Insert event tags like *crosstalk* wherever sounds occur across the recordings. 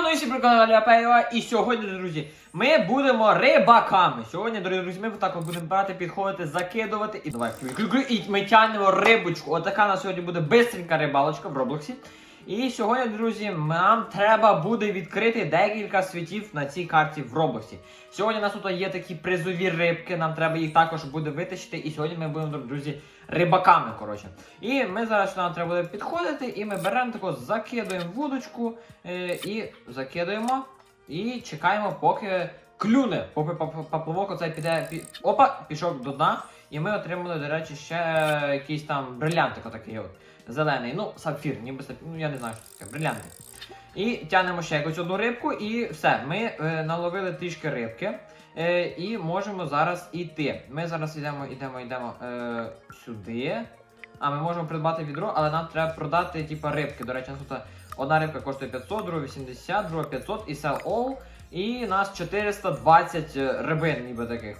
Нові прикладали Апеєва. І сьогодні, друзі, ми будемо рибаками. Сьогодні, дорогі друзі, ми так будемо брати, підходити, закидувати. І давай. І ми тягнемо рибочку. Отака на сьогодні буде бистренька рибалочка в Роблоксі. І сьогодні, друзі, нам треба буде відкрити декілька світів на цій карті в Роблоксі. Сьогодні у нас тут є такі призові рибки, нам треба їх також буде витащити. І сьогодні ми будемо, друзі, рибаками. коротше. І ми зараз нам треба буде підходити, і ми беремо тако, закидуємо вудочку е, і закидуємо. І чекаємо, поки клюне. Поки поп- поплавок оцей піде. пі- Опа, пішов до дна. І ми отримали, до речі, ще якийсь там брилянтик отакий от. Зелений. Ну, сапфір, ніби сапфір. Ну я не знаю, що таке, брилянтик. І тягнемо ще якусь одну рибку, і все. Ми е, наловили трішки рибки. Е, і можемо зараз іти. Ми зараз йдемо, йдемо, йдемо е, сюди. А ми можемо придбати відро, але нам треба продати типу, рибки. До речі, тут одна рибка коштує 500, друга 80, друга 500 і sell all. І нас 420 рибин, ніби таких.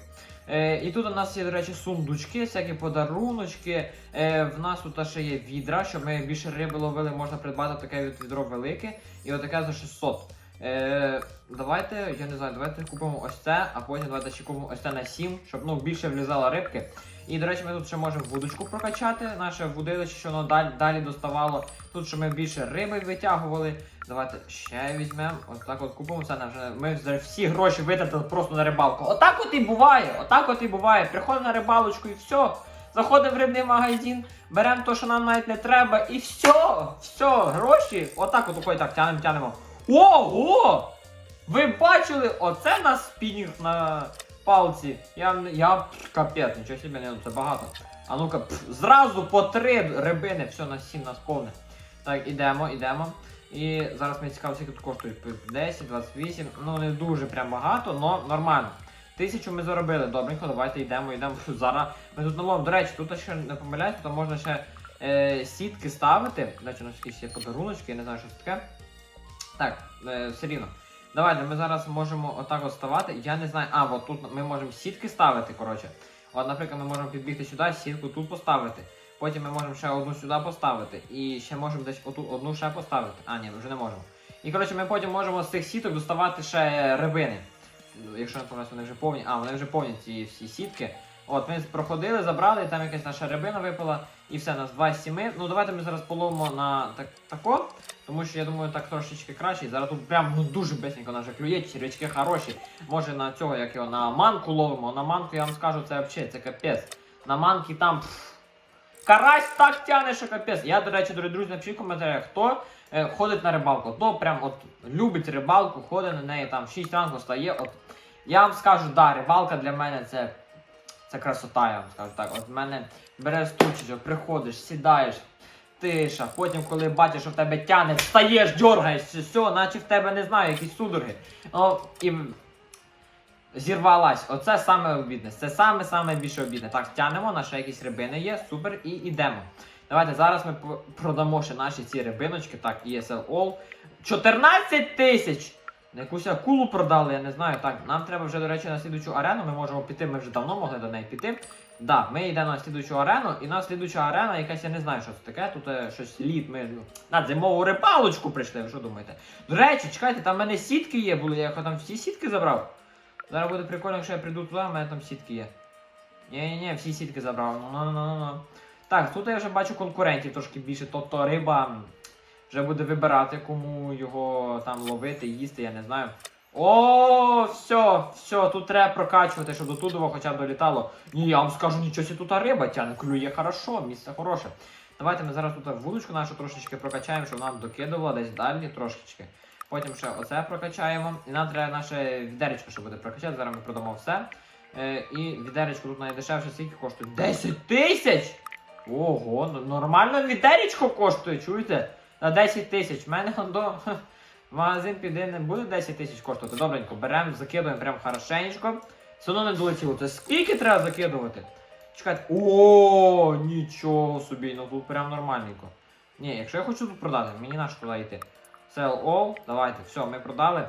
Е, і тут у нас є, до речі, сундучки, всякі подаруночки. Е, в нас тут ще є відра, щоб ми більше риби ловили, можна придбати таке від- відро велике. І отаке за 600. Е, давайте, я не знаю, давайте купимо ось це, а потім давайте ще купимо ось це на 7, щоб ну, більше влізало рибки. І, до речі, ми тут ще можемо вудочку прокачати, наше вудилище, що воно далі, далі доставало. Тут що ми більше риби витягували. Давайте ще візьмемо. Ось так от купимо це. Ми вже всі гроші витратили просто на рибалку. Отак от і буває. Отак от і буває. Приходимо на рибалочку і все. Заходимо в рибний магазин, беремо те, що нам навіть не треба, і все, все, гроші. Отак от ой, так тянемо, тянемо. Ого! Ви бачили, оце на спінінг на палці. Я, я пф, капець, нічого собі не це багато. А ну-ка, зразу по три рибини, все на 7 нас повне. Так, ідемо, ідемо. І зараз мені цікаво, скільки тут коштує 10, 28, ну не дуже прям багато, але нормально. Тисячу ми заробили, добренько, давайте йдемо, йдемо. Зараз ми тут наловимо. До речі, тут ще не помиляюсь, тут можна ще е, сітки ставити. Речі, у нас якісь є подаруночки, я не знаю, що це таке. Так, е, все рівно. Давайте, ми зараз можемо отак от ставати. Я не знаю. А, от тут ми можемо сітки ставити, коротше. От, наприклад, ми можемо підбігти сюди, сітку тут поставити. Потім ми можемо ще одну сюди поставити. І ще можемо десь оту одну ще поставити. А, ні, вже не можемо. І коротше, ми потім можемо з цих сіток доставати ще рибини. Якщо не помиляюсь, вони вже повні. А, вони вже повні ці всі сітки. От, ми проходили, забрали, там якась наша рибина випала, і все, нас 2 з 7. Ну давайте ми зараз половимо на так, тако, тому що я думаю, так трошечки краще. Зараз тут прям ну дуже бесненько наше клює, червячки хороші. Може на цього, як його, на манку ловимо. На манку я вам скажу, це взагалі, це капець. На манки там. пф, Карась так тяне, що капець. Я, до речі, дорогі друзі, напишіть в коментарях, хто е, ходить на рибалку, хто прям от любить рибалку, ходить на неї там 6 ранку стає. От я вам скажу, да, рибалка для мене це, це красота, я вам скажу так. От в мене береш тучечок, приходиш, сідаєш, тиша, потім, коли бачиш, що в тебе тяне, встаєш, дергаєшся, все, наче в тебе не знаю, якісь судороги. Ну, і зірвалась. Оце саме обідне. Це саме саме більше обідне. Так, тянемо, наші якісь рибини є, супер, і йдемо. Давайте зараз ми продамо ще наші ці рибиночки. Так, ESL All. 14 тисяч! Якусь акулу продали, я не знаю. Так, нам треба вже, до речі, на слідучу арену. Ми можемо піти, ми вже давно могли до неї піти. Да, ми йдемо на слідучу арену, і на слідуча арена якась, я не знаю, що це таке. Тут е, щось лід, ми ну, на зимову рибалочку прийшли, ви що думаєте? До речі, чекайте, там в мене сітки є, були, я там всі сітки забрав. Зараз буде прикольно, якщо я прийду туди, у мене там сітки є. Ні-ні-ні, всі сітки забрав. Ну, ну, ну, ну. Так, тут я вже бачу конкурентів трошки більше, тобто риба вже буде вибирати, кому його там ловити, їсти, я не знаю. О, все, все, тут треба прокачувати, щоб до Тудова хоча б долітало. Ні, я вам скажу, нічого сі тут риба тяне, клює хорошо, місце хороше. Давайте ми зараз тут вудочку нашу трошечки прокачаємо, щоб нам докидувало десь далі трошечки. Потім ще оце прокачаємо. І нам треба наше відеречко, щоб буде прокачати. Зараз ми продамо все. Е, і відеречко тут найдешевше скільки коштує? 10 тисяч! Ого, ну нормально відеречко коштує, чуєте? На 10 тисяч. В мене до *laughs* магазин піде не буде 10 тисяч коштувати. Добренько, беремо, закидуємо прям хорошенечко. Все одно не долетіло. Це скільки треба закидувати? Чекайте. О, нічого собі, ну тут прям нормальненько. Ні, якщо я хочу тут продати, мені на що туди йти. Sell all, давайте, все, ми продали.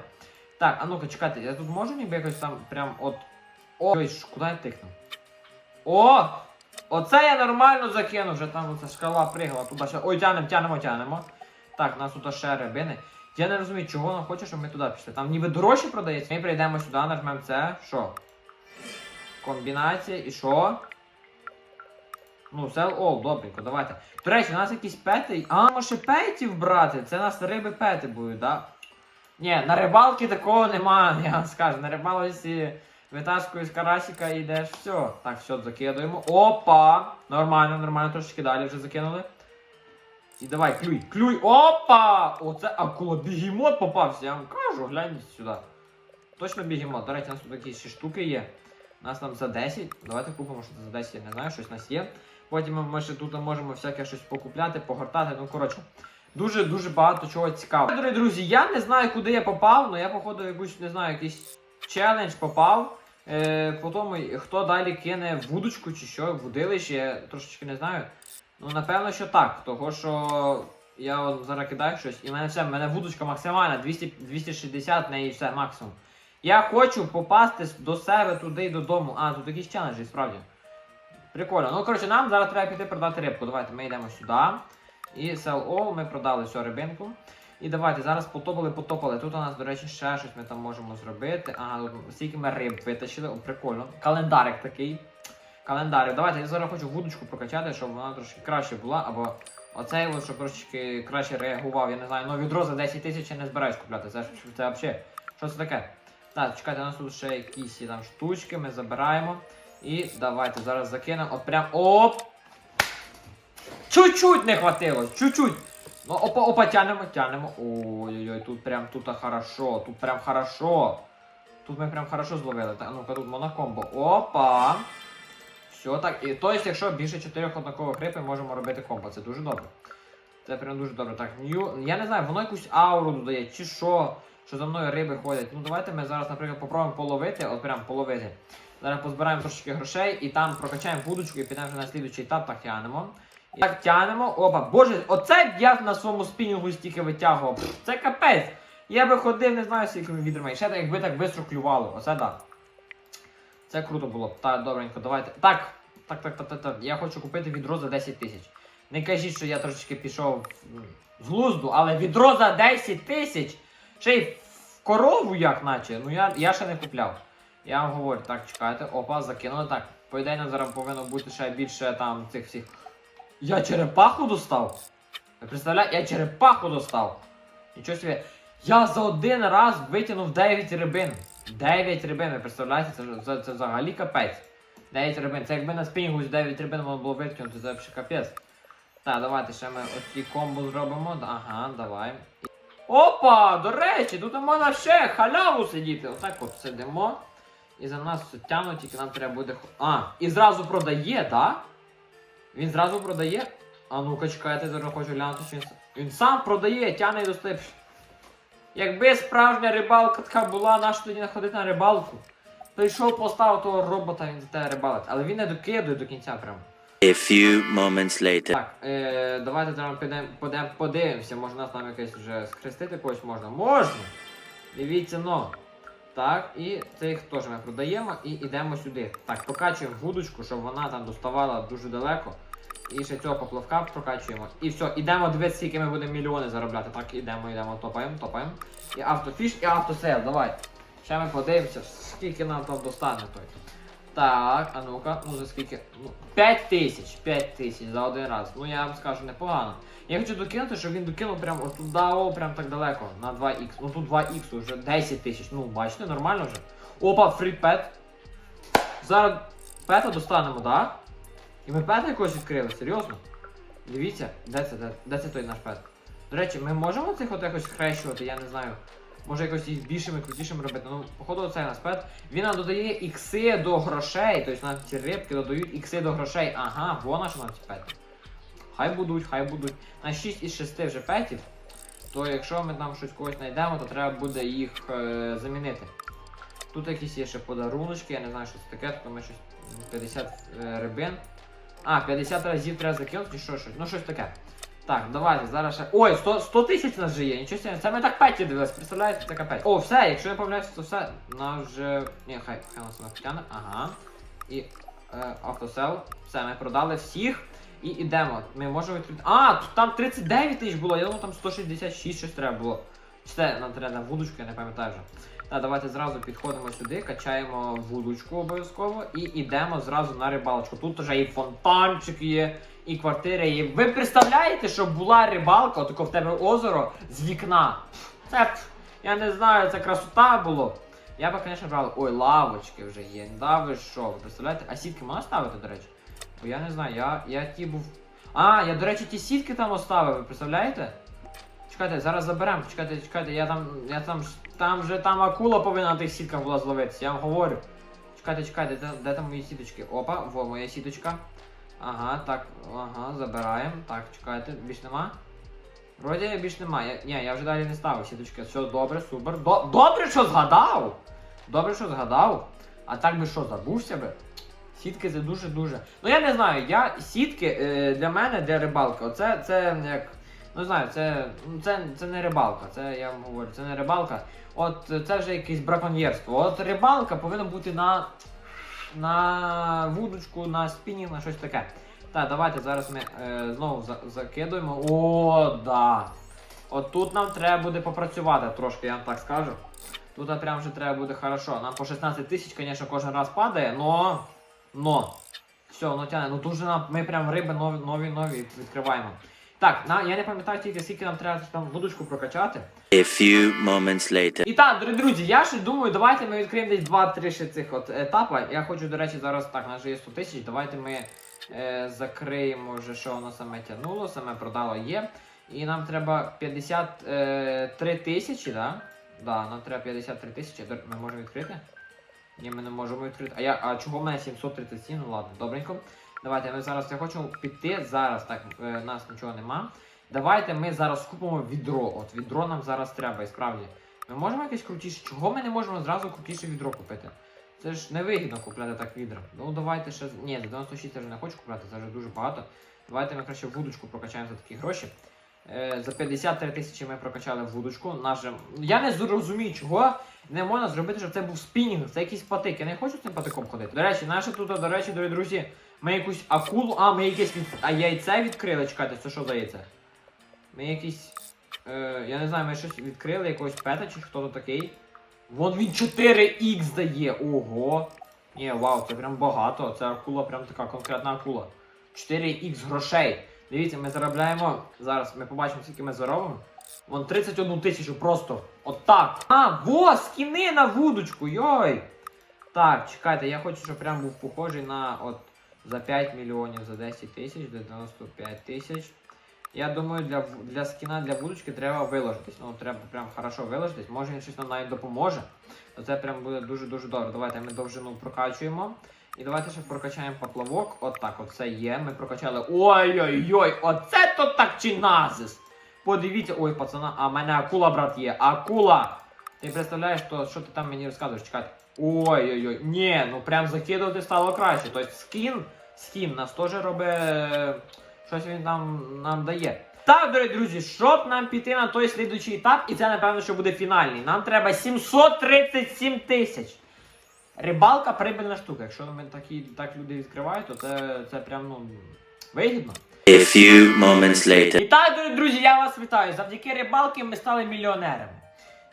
Так, а ну-ка, чекайте, я тут можу ніби якось там прям от. О, куди я тикнув? О! Оце я нормально закинув, вже там оця шкала пригала туди ще. Ой, тянемо, тянемо, тянемо. Так, у нас тут ще рибини. Я не розумію, чого вона хоче, щоб ми туди пішли. Там ніби дорожче продається. Ми прийдемо сюди, нажмемо це. Що? Комбінація і що? Ну, sell all, добренько, давайте. До речі, у нас якісь пети. А, може петів брати? Це у нас риби пети будуть, да? Ні, на рибалки такого немає, *laughs* я вам скажу. На рибалці витаскуєш карасика і йдеш, все. Так, все, закидуємо. Опа! Нормально, нормально, трошечки далі вже закинули. І давай, клюй, клюй, опа! Оце акула бігемот попався, я вам кажу, гляньте сюди. Точно бігемот. До речі, у нас тут якісь ще штуки є. У нас там за 10. Давайте купимо, що це за 10, я не знаю, щось у нас є. Потім ми ще тут можемо всяке щось покупляти, погортати. Ну, коротше, дуже-дуже багато чого цікавого. Дорогі друзі, я не знаю, куди я попав, але я, походу, якусь, не знаю, якийсь челендж попав. Е, потім, хто далі кине вудочку чи що, вудилище, я трошечки не знаю. Ну, напевно, що так, того що я от зараз кидаю щось, і в мене все, в мене вудочка максимальна, 200, 260 в неї все максимум. Я хочу попасти до себе туди й додому. А, тут якісь челенджі, справді. Прикольно. Ну, коротше, нам зараз треба піти продати рибку. Давайте ми йдемо сюди. І sell all, ми продали всю рибинку. І давайте зараз потопали, потопали. Тут у нас, до речі, ще щось ми там можемо зробити. Ага, тут стільки ми риб витащили. О, прикольно. Календарик такий. Календарик. Давайте я зараз хочу вудочку прокачати, щоб вона трошки краще була, або оцей от, щоб трошки краще реагував. Я не знаю, ну відро за 10 тисяч я не збираюсь купляти. Це, це взагалі. Що це таке? Так, чекайте, у нас тут ще якісь там штучки, ми забираємо. І давайте зараз закинемо. От прям. Оп! Чуть-чуть не хватило, чуть-чуть. Ну, опа, опа, тянемо, тянемо. Ой-ой-ой, тут прям тут хорошо, тут прям хорошо. Тут ми прям хорошо зловили. Так, ну-ка тут монокомбо. Опа. Все так. І то есть, якщо більше чотирьох однакових риб, ми можемо робити комбо. Це дуже добре. Це прям дуже добре. Так, нью. Я не знаю, воно якусь ауру додає, чи що, що за мною риби ходять. Ну давайте ми зараз, наприклад, попробуємо половити, от прям половити. Зараз позбираємо трошечки грошей і там прокачаємо вудочку і підемо вже на слідуючий етап, так тянемо. І так тянемо. Опа, боже, оце я на своєму спінінгу стільки витягував. Це капець. Я би ходив, не знаю, скільки відрами. І ще так, якби так швидко клювало. Оце так. Це круто було. Так, добренько, давайте. Так, так, так, так, так, так. Я хочу купити відро за 10 тисяч. Не кажіть, що я трошечки пішов з глузду, але відро за 10 тисяч. Ще й в корову як наче. Ну я, я ще не купляв. Я вам говорю, так, чекайте, опа, закинули. Так, по ідеї зараз повинно бути ще більше там цих всіх. Я черепаху достав. Ви представляєте, я черепаху достав. Нічого собі. Я за один раз витягнув 9 рибин. 9 рибин, ви представляєте? Це, це, це взагалі капець. 9 рибин. Це якби на спінгу з 9 рибин можна було витягнути, це взагалі капець. Так, давайте ще ми оці комбо зробимо. Ага, давай. Опа! До речі, тут можна ще халяву сидіти. Отак от сидимо. І за нас все тягнуть, тільки нам треба буде. А, і зразу продає, да? Він зразу продає. А ну-ка, чекайте, зараз хочу глянути, що він. Він сам продає, тягне і достає. Якби справжня рибалка така була, нащо тоді не ходити на рибалку? Прийшов, поставив того робота, він за тебе рибалить. Але він не докидує до кінця прямо. A few moments later. Так, е, давайте зараз підемо, подем, подивимося, може нас там якесь вже схрестити когось можна. Можна! Дивіться, но. Так, і цих теж ми продаємо і йдемо сюди. Так, прокачуємо вудочку, щоб вона там доставала дуже далеко. І ще цього поплавка прокачуємо. І все, ідемо дивитися, скільки ми будемо мільйони заробляти. Так, ідемо, йдемо, топаємо, топаємо. І автофіш, і автосейл, давай. Ще ми подивимося, скільки нам там достане той. Так, а ну-ка, ну за скільки? Ну, 5 тисяч, 5 тисяч за один раз. Ну я вам скажу, непогано. Я хочу докинути, щоб він докинув прямо туди, прям так далеко, на 2х. Ну тут 2х вже 10 тисяч. Ну, бачите, нормально вже. Опа, фрі пет. Зараз пета достанемо, так? І ми пета якогось відкрили, серйозно? Дивіться, де це, де, де це той наш пет? До речі, ми можемо цих от якось хрещувати, я не знаю. Може якось їх більшими, крутішими робити. Ну, походу, оцей у нас пет. Він нам додає ікси до грошей. Тобто нам ці рибки додають ікси до грошей. Ага, вона що нам ці пети. Хай будуть, хай будуть. На 6 із 6 вже петів. То якщо ми там щось когось знайдемо, то треба буде їх е, замінити. Тут якісь є ще подаруночки, я не знаю, що це таке, тут ми щось 50 е, рибин. А, 50 разів треба закинути, що щось. Ну щось таке. Так, давайте зараз ще. Ой, 100 100 тисяч у нас вже є, нічого собі. Це ми так петі дивились, представляєте, це капець. О, все, якщо я помиляюся, то все. Нас вже. Ні, хай, хай нас вона потягне. Ага. І е, автосел. Все, ми продали всіх. І йдемо. Ми можемо відкрити. А, тут там 39 тисяч було, я думав там 166 щось треба було. Чи це нам треба на вудочку, я не пам'ятаю вже. Та давайте зразу підходимо сюди, качаємо вудочку обов'язково і йдемо зразу на рибалочку. Тут вже і фонтанчик є, і квартира є. Ви представляєте, що була рибалка, отако в тебе озеро з вікна. Це я не знаю, це красота було. Я би, звісно, брав. Ой, лавочки вже є. Да ви що? Ви представляєте? А сітки можна ставити, до речі? Бо я не знаю, я, я ті був. А, я, до речі, ті сітки там оставив, ви представляєте? Чекайте, зараз заберемо, чекайте, чекайте, я там. Я там. Там же там акула повинна на тих сітках була зловитися, я вам говорю. Чекайте, чекайте, де, де там мої сіточки? Опа, во моя сіточка. Ага, так, ага, забираємо. Так, чекайте, більш нема. Вроді більш нема. Я, ні, я вже далі не ставив сіточки. Все добре, супер. До, добре, що згадав! Добре, що згадав. А так би що, забувся би? Сітки це дуже-дуже. Ну я не знаю, я сітки е, для мене, для рибалки, оце це як. Ну знаю, це, ну, це, це не рибалка, це я вам говорю, це не рибалка. От е, це вже якесь браконьєрство. От рибалка повинна бути на, на вудочку, на спінінг, на щось таке. Так, давайте зараз ми е, знову за, закидуємо. О, да. От тут нам треба буде попрацювати трошки, я вам так скажу. Тут прям вже треба буде хорошо. Нам по 16 тисяч, звісно, кожен раз падає, но. Но. Все, воно тягне. Ну тут же нам ми прям риби нові, нові, нові відкриваємо. Так, на, я не пам'ятаю тільки, скільки нам треба там вудочку прокачати. A few moments later. І так, дорогі друзі, я ще думаю, давайте ми відкриємо десь 2-3 ще цих от етапа. Я хочу, до речі, зараз так, у нас же є 100 тисяч. Давайте ми е, закриємо вже, що воно саме тягнуло, саме продало є. І нам треба 53 тисячі, да? Да, нам треба 53 тисячі. Ми можемо відкрити? Ні, ми не можемо відкрити. А я, а чого в мене 737? Ну ладно, добренько. Давайте ми зараз я хочу піти. Зараз так, е, нас нічого нема. Давайте ми зараз купимо відро. От відро нам зараз треба, і справді. Ми можемо якесь крутіше. Чого ми не можемо зразу крутіше відро купити? Це ж невигідно купляти так відро. Ну давайте ще. Ні, за 96 я вже не хочу купляти, це вже дуже багато. Давайте ми краще вудочку прокачаємо за такі гроші. Е, за 53 тисячі ми прокачали вудочку. Наше... Я не зрозумію, чого не можна зробити, щоб це був спінінг, це якийсь патик. Я не хочу цим патиком ходити. До речі, наше тут, до речі, дорогі друзі, ми якусь акулу. А, ми якесь від... а яйце відкрили. Чекайте, це що за яйце? Ми якісь. Е, я не знаю, ми щось відкрили, якогось пета чи хто то такий. Вон він 4х дає. Ого. Ні, вау, це прям багато. Це акула, прям така конкретна акула. 4х грошей. Дивіться, ми заробляємо. Зараз ми побачимо, скільки ми заробимо. Вон 31 тисячу просто. Отак. А, во, скіни на вудочку, йой. Так, чекайте, я хочу, щоб прям був похожий на от за 5 мільйонів, за 10 тисяч, за 95 тисяч. Я думаю, для, для скіна для вудочки треба виложитись. Ну, треба прям хорошо виложитись. Може він щось нам навіть допоможе. То це прям буде дуже-дуже добре. Давайте ми довжину прокачуємо. І давайте ще прокачаємо поплавок. От так, от це є. Ми прокачали. Ой-ой-ой, оце то так чи назис. Подивіться, ой, пацана, а в мене акула, брат, є. Акула! Ти представляєш, то, що ти там мені розказуєш? Чекайте. Ой-ой-ой. Ні, ну прям закидувати стало краще. Тобто скін, скін нас теж робить. Щось він нам, нам дає. Так, дорогі друзі, щоб нам піти на той слідуючий етап, і це напевно, що буде фінальний. Нам треба 737 тисяч. Рибалка прибильна штука. Якщо ми такі, так люди відкривають, то це, це прям ну, вигідно. A few moments later. І так, друзі, я вас вітаю. Завдяки рибалки ми стали мільйонерами.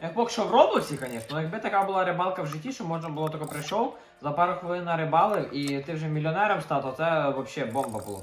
Як поки що в Роблоксі, звісно, якби така була рибалка в житті, що можна було тако прийшов, за пару хвилин нарибалив і ти вже мільйонером став, то це взагалі бомба було.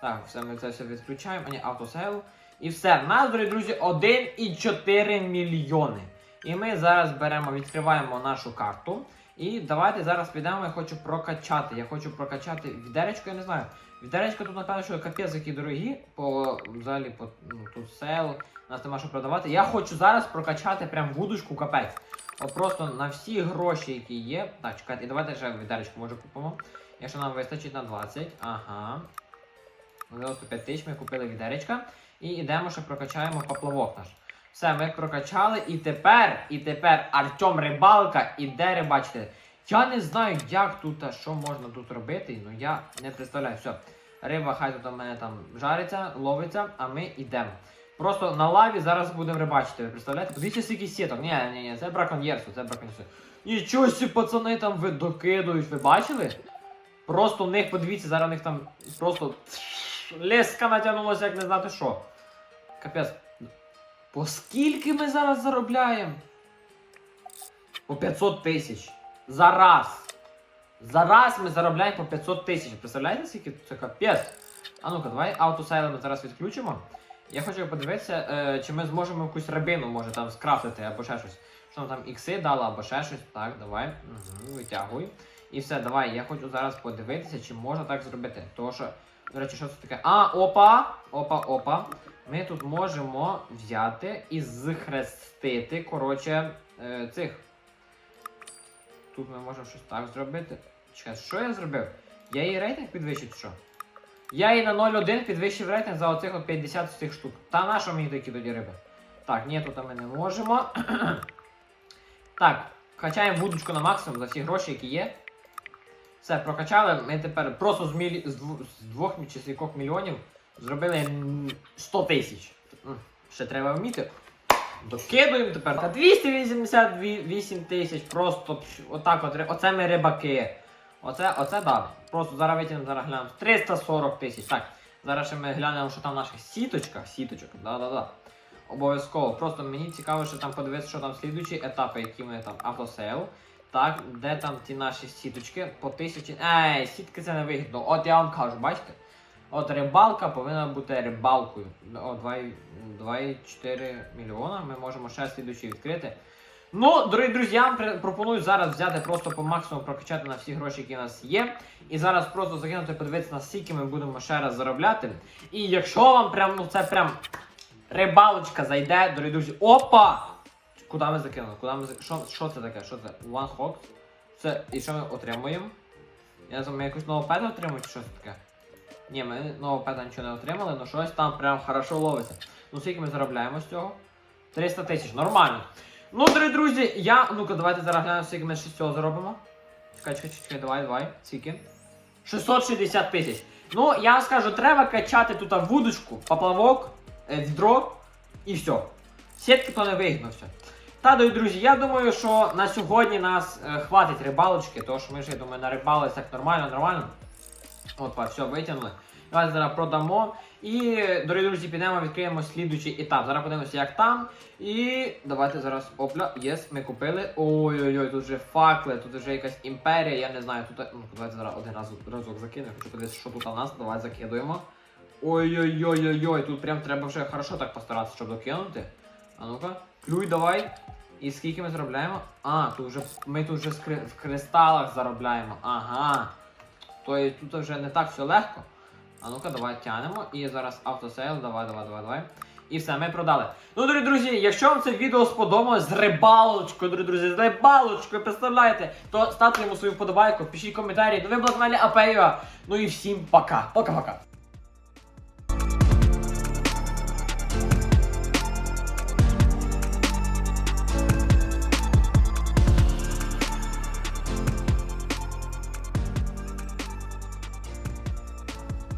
Так, все, ми це все відключаємо, а ні, автосейл. І все, нас, дорогі друзі, 1,4 мільйони. І ми зараз беремо, відкриваємо нашу карту. І давайте зараз підемо, я хочу прокачати. Я хочу прокачати відеречко, я не знаю. Відеречко тут, напевно, що капець які дорогі, по взагалі по ну, тут сел, нас нема що продавати. Я хочу зараз прокачати прям вудочку капець. От просто на всі гроші, які є. Так, чекайте, і давайте ще відеречко може купимо. Якщо нам вистачить на 20. Ага. 95 тисяч ми купили відеречка. І йдемо ще прокачаємо поплавок наш. Все, ми прокачали, і тепер, і тепер Артем Рибалка іде рибачити. Я не знаю, як тут, що можна тут робити, ну я не представляю. Все. Риба хай тут у мене там жариться, ловиться, а ми йдемо. Просто на лаві зараз будемо рибачити, ви представляєте? Подивіться, скільки сіток. Ні, ні, ні, це браконьєрство, це браконьєрство. Нічого сі, пацани там ви докидують, ви бачили? Просто в них, подивіться, зараз у них там просто леска натягнулася, як не знати що. Капець. По скільки ми зараз заробляємо? По 500 тисяч. За раз. За раз ми заробляємо по 500 тисяч. Представляєте, скільки це капець? А ну-ка, давай автосайли ми зараз відключимо. Я хочу подивитися, е, чи ми зможемо якусь рабину, може там скрафтити або ще щось. Що нам там ікси дала або ще щось. Так, давай. Угу, витягуй. І все, давай. Я хочу зараз подивитися, чи можна так зробити. Тому що, до речі, що це таке? А, опа! Опа, опа. Ми тут можемо взяти і зхрестити, коротше, е, цих. Тут ми можемо щось так зробити. Чекай, що я зробив? Я її рейтинг підвищив, що? Я її на 0,1 підвищив рейтинг за оцих от 50 цих штук. Та на що мені такі тоді риби? Так, ні, тут ми не можемо. *clears throat* так, качаємо вудочку на максимум за всі гроші, які є. Все, прокачали. Ми тепер просто з, двох... з двох чи з яких мільйонів зробили 100 тисяч. Ще треба вміти. Докидуємо тепер. Та 288 тисяч. Просто отак от. Оце ми рибаки. Оце, оце да. Просто зараз витягнемо, зараз глянемо. 340 тисяч. Так. Зараз ще ми глянемо, що там в наших сіточках. Сіточок, да-да-да. Обов'язково. Просто мені цікаво, що там подивитися, що там слідуючі етапи, які ми там автосейл. Так, де там ті наші сіточки по тисячі. Ей, сітки це не вигідно. От я вам кажу, бачите? От рибалка повинна бути рибалкою. О, 2,4 мільйона. Ми можемо ще слідуючі відкрити. Ну, дорогі друзі, я вам пропоную зараз взяти просто по максимуму прокачати на всі гроші, які у нас є. І зараз просто закинути, подивитися, наскільки ми будемо ще раз заробляти. І якщо вам прям, ну це прям рибалочка зайде, дорогі друзі. Опа! Куди ми закинули? Куди ми що, що це таке? Що це? One Hawk? Це. І що ми отримуємо? Я не знаю, ми якусь нову пета отримуємо чи що це таке? Ні, ми нового пета нічого не отримали, але щось там прям хорошо ловиться. Ну скільки ми заробляємо з цього? 300 тисяч, нормально. Ну, дорогі друзі, я. Ну-ка, давайте зараз глянемо, скільки ми з цього заробимо. Чекай, чекай, чекай, давай, давай. Скільки? 660 тисяч. Ну, я вам скажу, треба качати тут вудочку, поплавок, е, відро і все. Сітки то не вигідно все. Та, дорогі друзі, я думаю, що на сьогодні нас е, хватить рибалочки, тому що ми ж, я думаю, нарибались так нормально, нормально. Опа, все, витягнули. Давайте зараз продамо. І, дорогі друзі, підемо, відкриємо слідуючий етап. Зараз подивимося, як там. І давайте зараз. Опля, єс, ми купили. Ой-ой-ой, тут вже факли, тут вже якась імперія, я не знаю. Тут. Ну, давайте зараз один раз разок закинемо. Хочу подивитися, що тут у нас. Давай закидуємо. Ой-ой-ой-ой-ой, тут прям треба вже хорошо так постаратися, щоб докинути. А ну-ка, клюй давай. І скільки ми заробляємо? А, тут вже ми тут вже в кристалах заробляємо. Ага. Тобто тут вже не так все легко. А ну-ка, давай тянемо. І зараз автосейл, давай, давай, давай, давай. І все, ми продали. Ну, дорогі друзі, якщо вам це відео сподобалось з рибалочкою, дорогі друзі, з рибалочкою, представляєте, то ставте йому свою вподобайку, пишіть коментарі, ви були на каналі Апеєва. Ну і всім пока. Пока-пока.